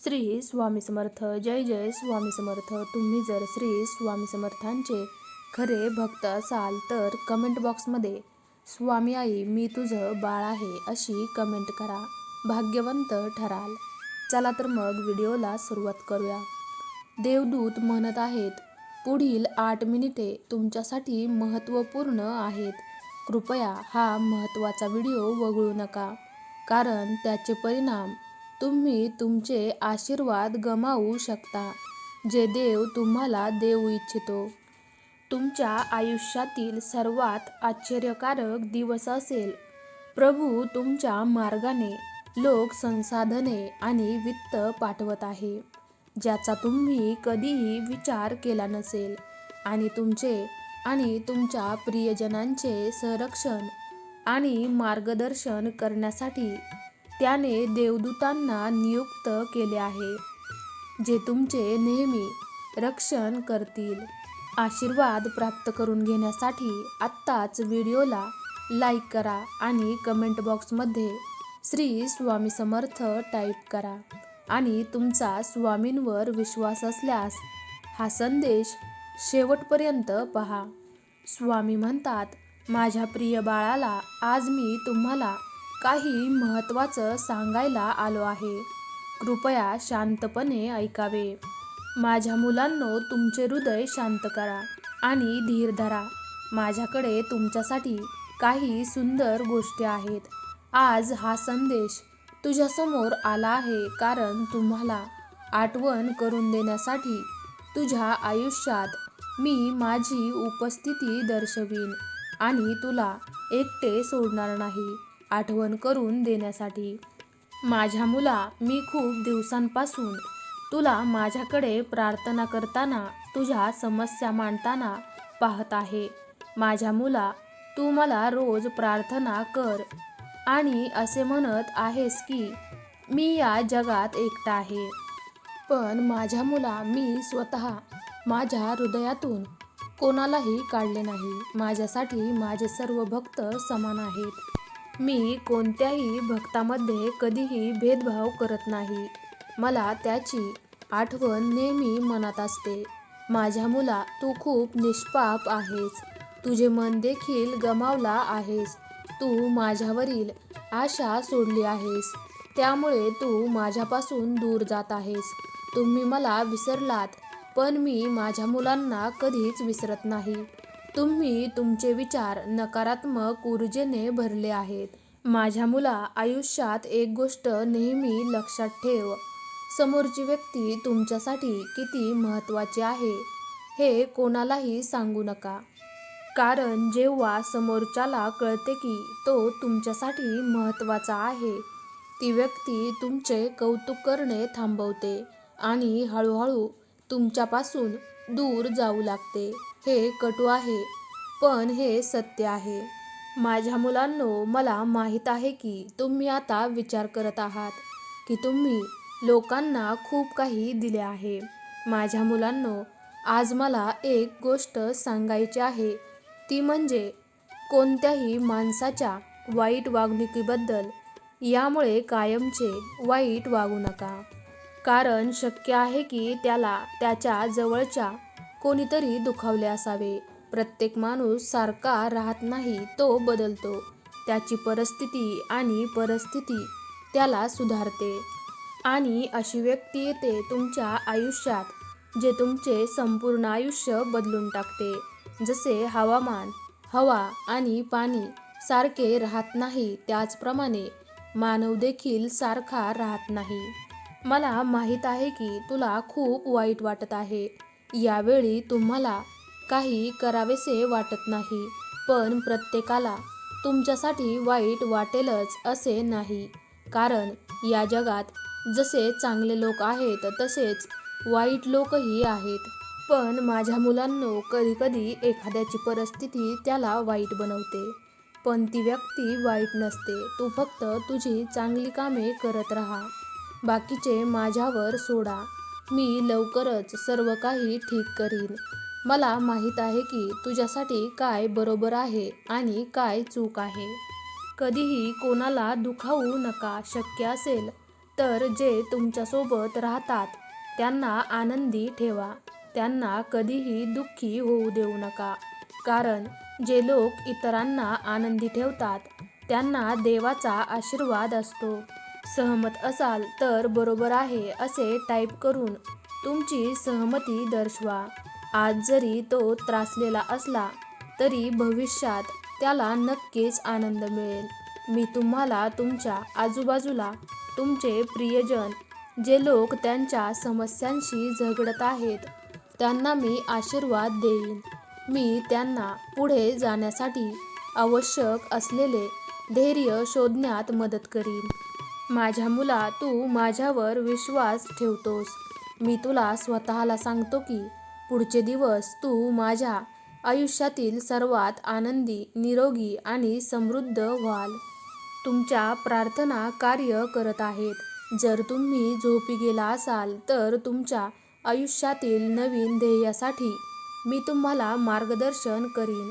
श्री स्वामी समर्थ जय जय स्वामी समर्थ. तुम्ही जर श्री स्वामी समर्थांचे खरे भक्त असाल तर कमेंट बॉक्समध्ये स्वामी आई मी तुझं बाळ आहे अशी कमेंट करा. भाग्यवंत ठराल. चला तर मग व्हिडिओला सुरुवात करूया. देवदूत म्हणत आहेत पुढील आठ मिनिटे तुमच्यासाठी महत्त्वपूर्ण आहेत. कृपया हा महत्त्वाचा व्हिडिओ वगळू नका. कारण त्याचे परिणाम तुम्ही तुमचे आशीर्वाद गमावू शकता जे देव तुम्हाला देऊ इच्छितो. तुमच्या आयुष्यातील सर्वात आश्चर्यकारक दिवस असेल. प्रभू तुमच्या मार्गाने लोक संसाधने आणि वित्त पाठवत आहे ज्याचा तुम्ही कधीही विचार केला नसेल. आणि तुमचे आणि तुमच्या प्रियजनांचे संरक्षण आणि मार्गदर्शन करण्यासाठी त्याने देवदूतांना नियुक्त केले आहे जे तुमचे नेहमी रक्षण करतील. आशीर्वाद प्राप्त करून घेण्यासाठी आत्ताच व्हिडिओला लाईक करा आणि कमेंट बॉक्समध्ये श्री स्वामी समर्थ टाईप करा आणि तुमचा स्वामींवर विश्वास असल्यास हा संदेश शेवटपर्यंत पहा. स्वामी म्हणतात माझ्या प्रिय बाळाला आज मी तुम्हाला काही महत्त्वाचं सांगायला आलो आहे. कृपया शांतपणे ऐकावे. माझ्या मुलांनो तुमचे हृदय शांत करा आणि धीर धरा. माझ्याकडे तुमच्यासाठी काही सुंदर गोष्टी आहेत. आज हा संदेश तुझ्यासमोर आला आहे कारण तुम्हाला आठवण करून देण्यासाठी तुझ्या आयुष्यात मी माझी उपस्थिती दर्शवीन आणि तुला एकटे सोडणार नाही. आठवण करून देण्यासाठी. माझ्या मुला मी खूप दिवसांपासून तुला माझ्याकडे प्रार्थना करताना तुझ्या समस्या मांडताना पाहत आहे. माझ्या मुला तू मला रोज प्रार्थना कर. आणि असे म्हणत आहेस की मी या जगात एकटा आहे. पण माझ्या मुला मी स्वतः माझ्या हृदयातून कोणालाही काढले नाही. माझ्यासाठी माझे सर्व भक्त समान आहेत. मी कोणत्याही भक्तामध्ये कधीही भेदभाव करत नाही. मला त्याची आठवण नेहमी मनात असते. माझ्या मुला तू खूप निष्पाप आहेस. तुझे मन देखील गमावला आहेस. तू माझ्यावरील आशा सोडली आहेस. त्यामुळे तू माझ्यापासून दूर जात आहेस. तुम्ही मला विसरलात पण मी माझ्या मुलांना कधीच विसरत नाही. तुम्ही तुमचे विचार नकारात्मक ऊर्जेने भरले आहेत. माझ्या मुला आयुष्यात एक गोष्ट नेहमी लक्षात ठेव. समोरची व्यक्ती तुमच्यासाठी किती महत्त्वाची आहे हे कोणालाही सांगू नका. कारण जेव्हा समोरच्याला कळते की तो तुमच्यासाठी महत्त्वाचा आहे ती व्यक्ती तुमचे कौतुक करणे थांबवते आणि हळूहळू तुमच्यापासून दूर जाऊ लागते. हे कटू आहे पण हे सत्य आहे. माझ्या मुलांनो मला माहीत आहे की तुम्ही आता विचार करत आहात की तुम्ही लोकांना खूप काही दिले आहे. माझ्या मुलांनो आज मला एक गोष्ट सांगायची आहे. ती म्हणजे कोणत्याही माणसाच्या वाईट वागणुकीबद्दल यामुळे कायमचे वाईट वागू नका. कारण शक्य आहे की त्याला त्याच्या जवळच्या कोणीतरी दुखावले असावे. प्रत्येक माणूस सारखा राहत नाही तो बदलतो. त्याची परिस्थिती आणि परिस्थिती त्याला सुधारते. आणि अशी व्यक्ती येते तुमच्या आयुष्यात जे तुमचे संपूर्ण आयुष्य बदलून टाकते. जसे हवामान हवा आणि पाणी सारखे राहत नाही त्याचप्रमाणे मानव देखील सारखा राहत नाही. मला माहीत आहे की तुला खूप वाईट वाटत आहे. यावेळी तुम्हाला काही करावेसे वाटत नाही पण प्रत्येकाला तुमच्यासाठी वाईट वाटेलच असे नाही. कारण या जगात जसे चांगले लोक आहेत तसेच वाईट लोकही आहेत. पण माझ्या मुलांनो कधीकधी एखाद्याची परिस्थिती त्याला वाईट बनवते. पण ती व्यक्ती वाईट नसते. तू फक्त तुझी चांगली कामे करत राहा. बाकीचे माझ्यावर सोडा. मी लवकरच सर्व काही ठीक करीन. मला माहीत आहे की तुझ्यासाठी काय बरोबर आहे आणि काय चूक आहे. कधीही कोणाला दुखावू नका शक्य असेल तर जे तुमच्यासोबत राहतात त्यांना आनंदी ठेवा. त्यांना कधीही दुःखी होऊ देऊ नका. कारण जे लोक इतरांना आनंदी ठेवतात त्यांना देवाचा आशीर्वाद असतो. सहमत असाल तर बरोबर आहे असे टाईप करून तुमची सहमती दर्शवा. आज जरी तो त्रासलेला असला तरी भविष्यात त्याला नक्कीच आनंद मिळेल. मी तुम्हाला तुमच्या आजूबाजूला तुमचे प्रियजन जे लोक त्यांच्या समस्यांशी झगडत आहेत त्यांना मी आशीर्वाद देईन. मी त्यांना पुढे जाण्यासाठी आवश्यक असलेले धैर्य शोधण्यात मदत करीन. माझ्या मुला तू माझ्यावर विश्वास ठेवतोस. मी तुला स्वतःला सांगतो की पुढचे दिवस तू माझ्या आयुष्यातील सर्वात आनंदी निरोगी आणि समृद्ध व्हाल. तुमच्या प्रार्थना कार्य करत आहेत. जर तुम्ही झोपी गेला असाल तर तुमच्या आयुष्यातील नवीन ध्येयासाठी मी तुम्हाला मार्गदर्शन करीन.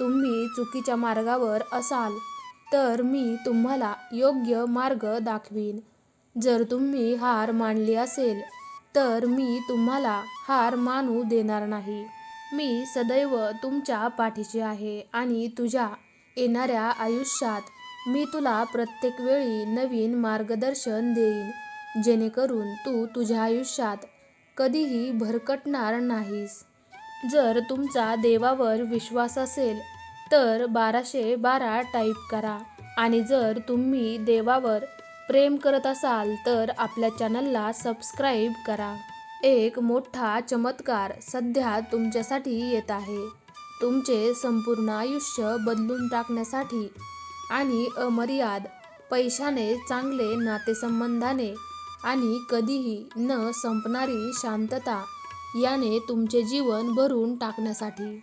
तुम्ही चुकीच्या मार्गावर असाल तर मी तुम्हाला योग्य मार्ग दाखवीन. जर तुम्ही हार मानली असेल तर मी तुम्हाला हार मानू देणार नाही. मी सदैव तुमच्या पाठीशी आहे आणि तुझ्या येणाऱ्या आयुष्यात मी तुला प्रत्येक वेळी नवीन मार्गदर्शन देईन. जेणेकरून तू तुझ्या आयुष्यात कधीही भरकटणार नाहीस. जर तुमचा देवावर विश्वास असेल तर बाराशे बारा टाईप करा. आणि जर तुम्ही देवावर प्रेम करत असाल तर आपल्या चॅनलला सबस्क्राईब करा. एक मोठा चमत्कार सध्या तुमच्यासाठी येत आहे. तुमचे संपूर्ण आयुष्य बदलून टाकण्यासाठी आणि अमर्याद पैशाने चांगले नातेसंबंधाने आणि कधीही न संपणारी शांतता याने तुमचे जीवन भरून टाकण्यासाठी.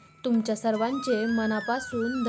तुमच्या सर्वांचे मनापासून